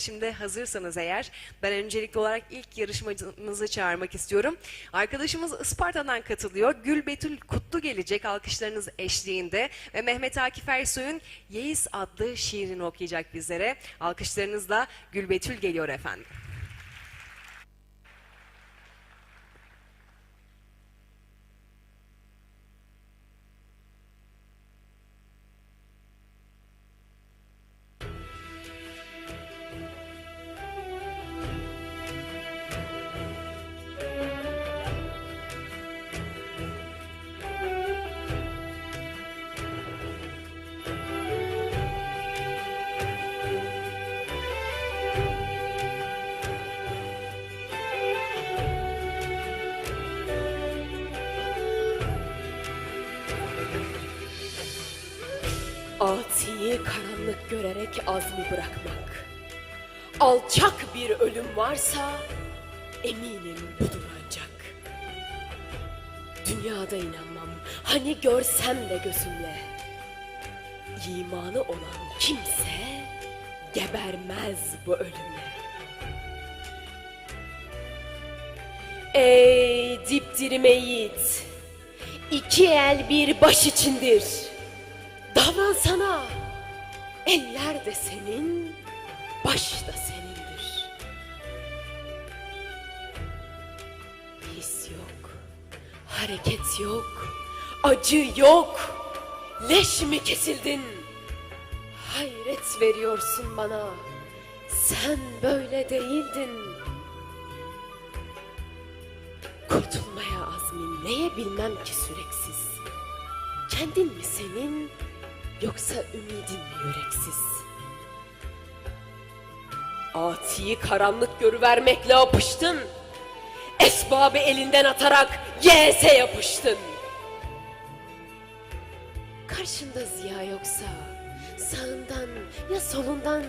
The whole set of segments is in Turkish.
Şimdi hazırsanız eğer ben öncelikli olarak ilk yarışmacımızı çağırmak istiyorum. Arkadaşımız Isparta'dan katılıyor. Gül Betül Kutlu gelecek alkışlarınız eşliğinde ve Mehmet Akif Ersoy'un Yeis adlı şiirini okuyacak bizlere. Alkışlarınızla Gül Betül geliyor efendim. Atiyi karanlık görerek azmi bırakmak. Alçak bir ölüm varsa eminim budur ancak. Dünyada inanmam, hani görsem de gözümle. İmanı olan kimse gebermez bu ölümle. Ey dipdirime yiğit, iki el bir baş içindir. Davransana. Eller de senin, baş da senindir. His yok, hareket yok, acı yok. Leş mi kesildin? Hayret veriyorsun bana. Sen böyle değildin. Kurtulmaya azmin neye bilmem ki süreksiz. Kendin mi senin yoksa ümidin mi yüreksiz? Atiyi karanlık görüvermekle apıştın. Esbabı elinden atarak yeğse yapıştın. Karşında ziya yoksa sağından ya solundan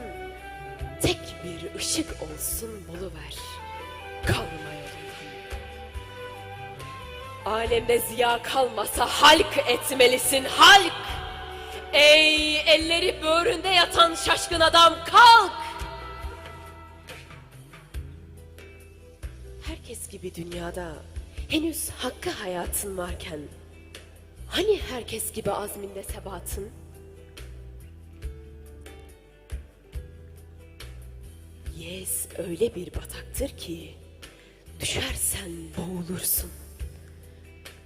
tek bir ışık olsun buluver. Kalma yolundan. Alemde ziya kalmasa halk etmelisin halk. Ey elleri böğründe yatan şaşkın adam kalk. Herkes gibi dünyada henüz hakkı hayatın varken hani herkes gibi azminde sebatın? Yes öyle bir bataktır ki düşersen boğulursun.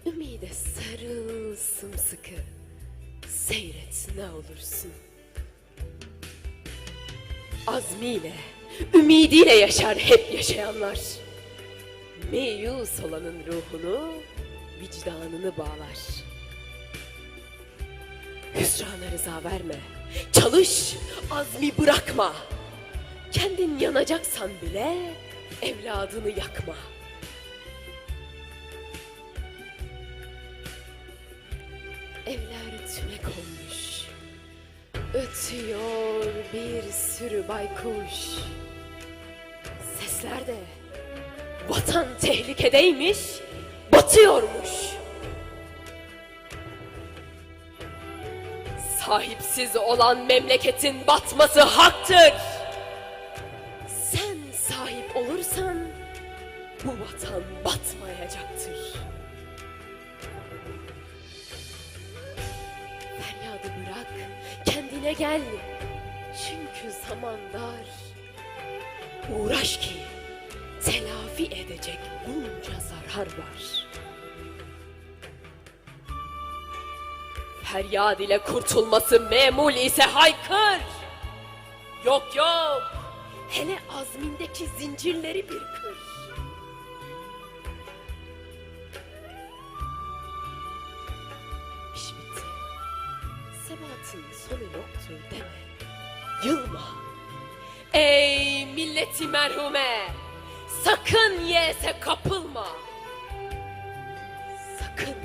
Ümide sarıl sımsıkı. Seyret ne olursun. Azmiyle, ümidiyle yaşar hep yaşayanlar. Meyus olanın ruhunu, vicdanını bağlar. Hüsrana rıza verme. Çalış, azmi bırakma. Kendin yanacaksan bile evladını yakma. Evler tünek olmuş. Ötüyor bir sürü baykuş. Sesler de vatan tehlikedeymiş, batıyormuş. Sahipsiz olan memleketin batması haktır. Sen sahip olursan bu vatan batmayacaktır. Bırak, kendine gel. Çünkü zaman dar. Uğraş ki telafi edecek bunca zarar var. Feryad ile kurtulması memul ise haykır. Yok yok, hele azmindeki zincirleri bir kır. Sebatın sonu yoktur deme. Yılma. Ey milleti merhume. Sakın yese kapılma. Sakın